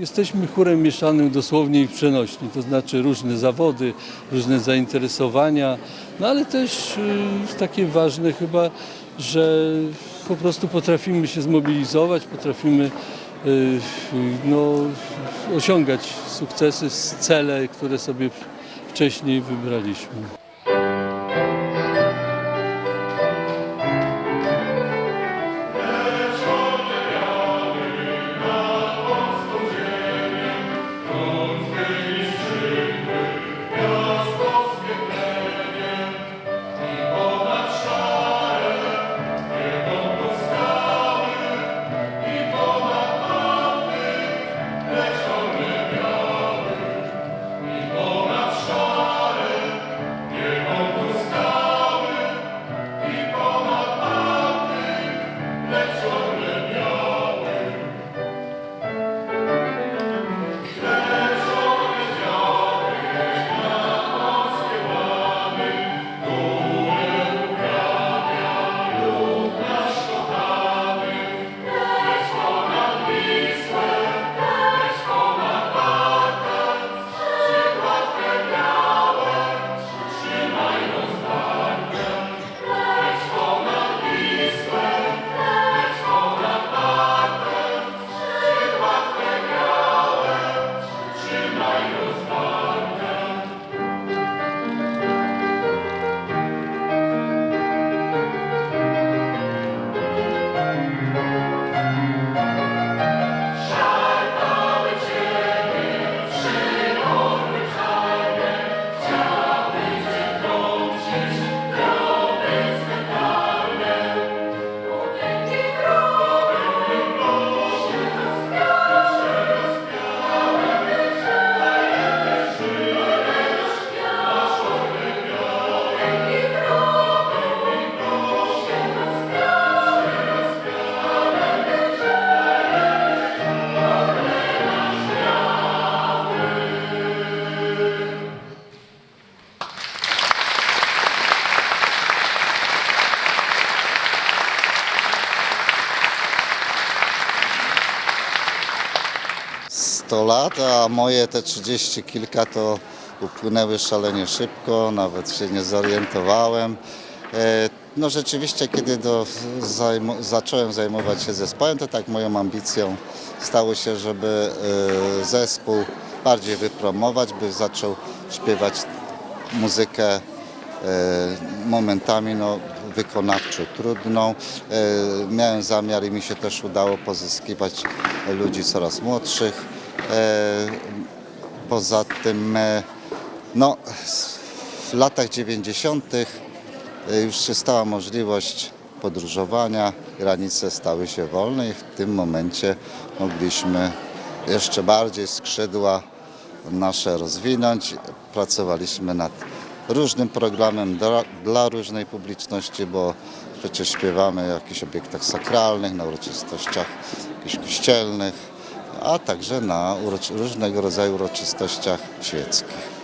Jesteśmy chórem mieszanym dosłownie i w przenośni, to znaczy różne zawody, różne zainteresowania, no ale też y, takie ważne chyba, że po prostu potrafimy się zmobilizować, potrafimy y, no, osiągać sukcesy, cele, które sobie wcześniej wybraliśmy. Sto lat, a moje te 30 kilka to upłynęły szalenie szybko, nawet się nie zorientowałem. E, No rzeczywiście, kiedy do, zajmu, zacząłem zajmować się zespołem, to tak moją ambicją stało się, żeby e, zespół bardziej wypromować, by zaczął śpiewać muzykę e, momentami no, wykonawczo trudną. Miałem zamiar i mi się też udało pozyskiwać ludzi coraz młodszych. E, Poza tym e, no, w latach 90. już się stała możliwość podróżowania, granice stały się wolne i w tym momencie mogliśmy jeszcze bardziej skrzydła nasze rozwinąć. Pracowaliśmy nad różnym programem dla, dla różnej publiczności, bo przecież śpiewamy w jakichś obiektach sakralnych, na uroczystościach jakichś kościelnych, a także na różnego rodzaju uroczystościach świeckich.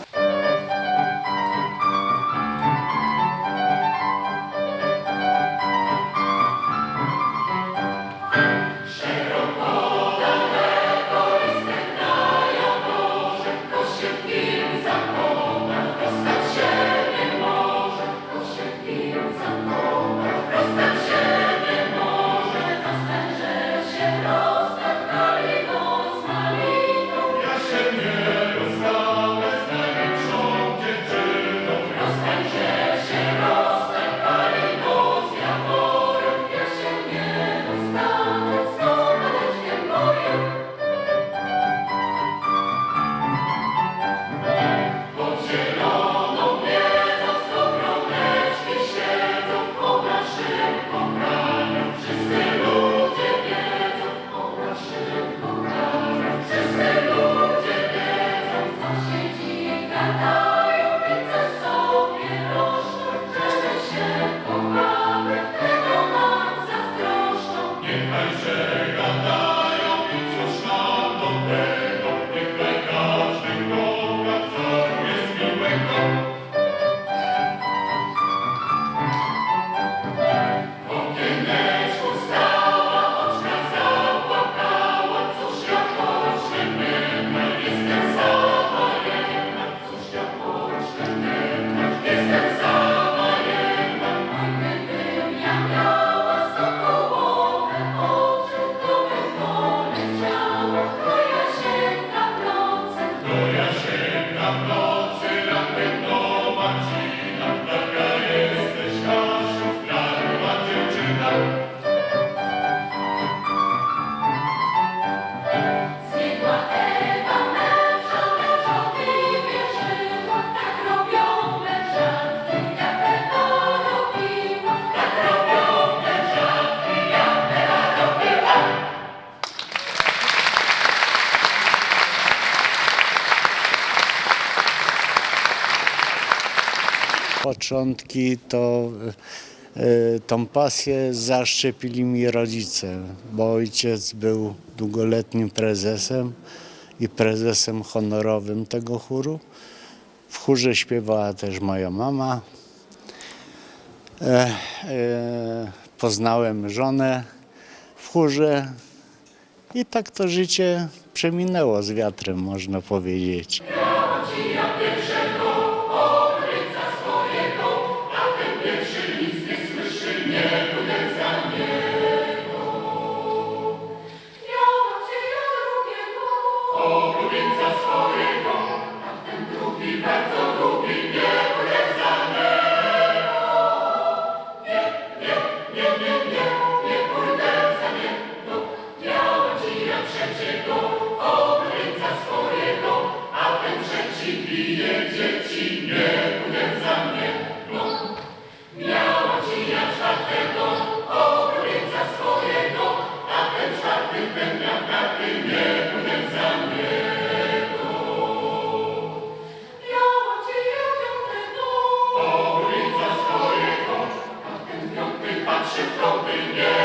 Początki to e, tą pasję zaszczepili mi rodzice, bo ojciec był długoletnim prezesem i prezesem honorowym tego chóru. W chórze śpiewała też moja mama. E, e, poznałem żonę w chórze i tak to życie przeminęło z wiatrem, można powiedzieć. naszych promieniach.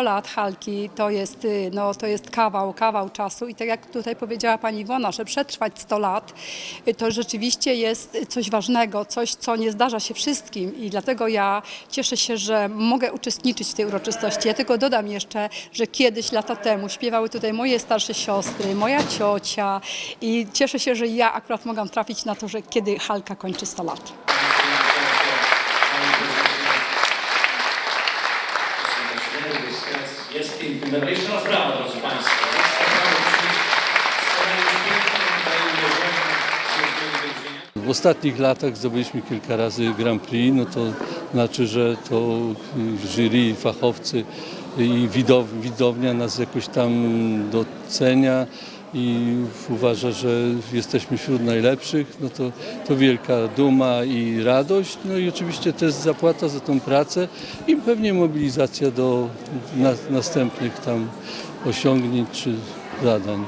100 lat Halki to jest, y, no, to jest kawał, kawał czasu i tak jak tutaj powiedziała pani Iwona, że przetrwać 100 lat y, to rzeczywiście jest coś ważnego, coś co nie zdarza się wszystkim i dlatego ja cieszę się, że mogę uczestniczyć w tej uroczystości. Ja tylko dodam jeszcze, że kiedyś lata temu śpiewały tutaj moje starsze siostry, moja ciocia i cieszę się, że ja akurat mogę trafić na to, że kiedy Halka kończy 100 lat. Medal. Jeszcze raz drodzy Państwo. W ostatnich latach zdobyliśmy kilka razy Grand Prix, no to znaczy, że to jury, fachowcy i widow, widownia nas jakoś tam docenia i uważa, że jesteśmy wśród najlepszych, no to, to wielka duma i radość, no i oczywiście też zapłata za tą pracę i pewnie mobilizacja do na, następnych tam osiągnięć czy zadań.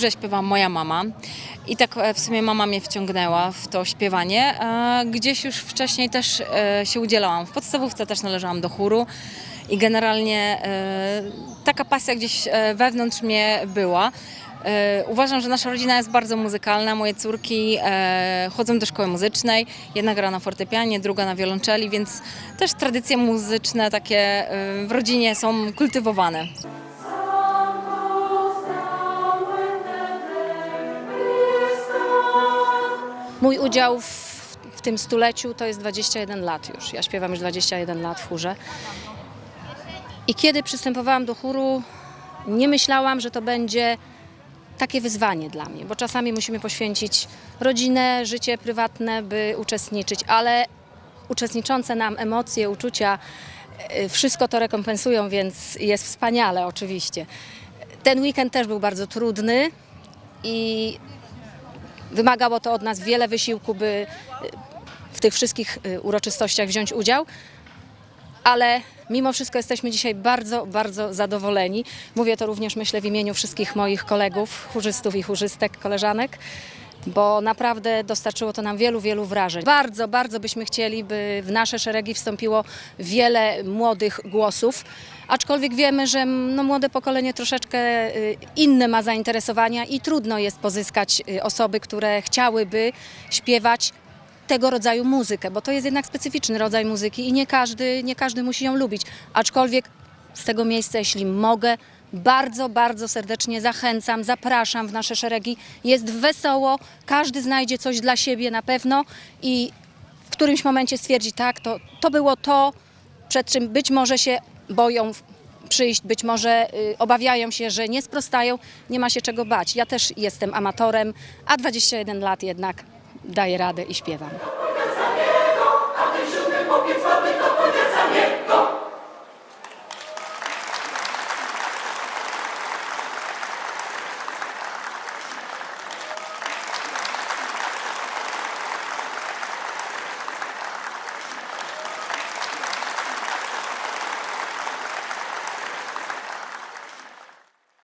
Chórze śpiewa moja mama i tak e, w sumie mama mnie wciągnęła w to śpiewanie. E, Gdzieś już wcześniej też e, się udzielałam. W podstawówce też należałam do chóru i generalnie taka pasja gdzieś wewnątrz mnie była. Uważam, że nasza rodzina jest bardzo muzykalna. Moje córki chodzą do szkoły muzycznej. Jedna gra na fortepianie, druga na wiolonczeli, więc też tradycje muzyczne takie w rodzinie są kultywowane. Mój udział w, w tym stuleciu to jest 21 lat już. Ja śpiewam już 21 lat w chórze. I kiedy przystępowałam do chóru, nie myślałam, że to będzie takie wyzwanie dla mnie, bo czasami musimy poświęcić rodzinę, życie prywatne, by uczestniczyć, ale uczestniczące nam emocje, uczucia, y, wszystko to rekompensują, więc jest wspaniale oczywiście. Ten weekend też był bardzo trudny i Wymagało to od nas wiele wysiłku, by y, w tych wszystkich y, uroczystościach wziąć udział, ale mimo wszystko jesteśmy dzisiaj bardzo, bardzo zadowoleni. Mówię to również, myślę, w imieniu wszystkich moich kolegów, chórzystów i chórzystek, koleżanek, bo naprawdę dostarczyło to nam wielu, wielu wrażeń. Bardzo, bardzo byśmy chcieli, by w nasze szeregi wstąpiło wiele młodych głosów, aczkolwiek wiemy, że no, młode pokolenie troszeczkę y, inne ma zainteresowania i trudno jest pozyskać y, osoby, które chciałyby śpiewać tego rodzaju muzykę, bo to jest jednak specyficzny rodzaj muzyki i nie każdy, nie każdy musi ją lubić. Aczkolwiek z tego miejsca, jeśli mogę, bardzo, bardzo serdecznie zachęcam, zapraszam w nasze szeregi. Jest wesoło, każdy znajdzie coś dla siebie na pewno i w którymś momencie stwierdzi, tak, to, to było to, przed czym być może się boją przyjść, być może y, obawiają się, że nie sprostają, nie ma się czego bać. Ja też jestem amatorem, a 21 lat jednak daję radę i śpiewam.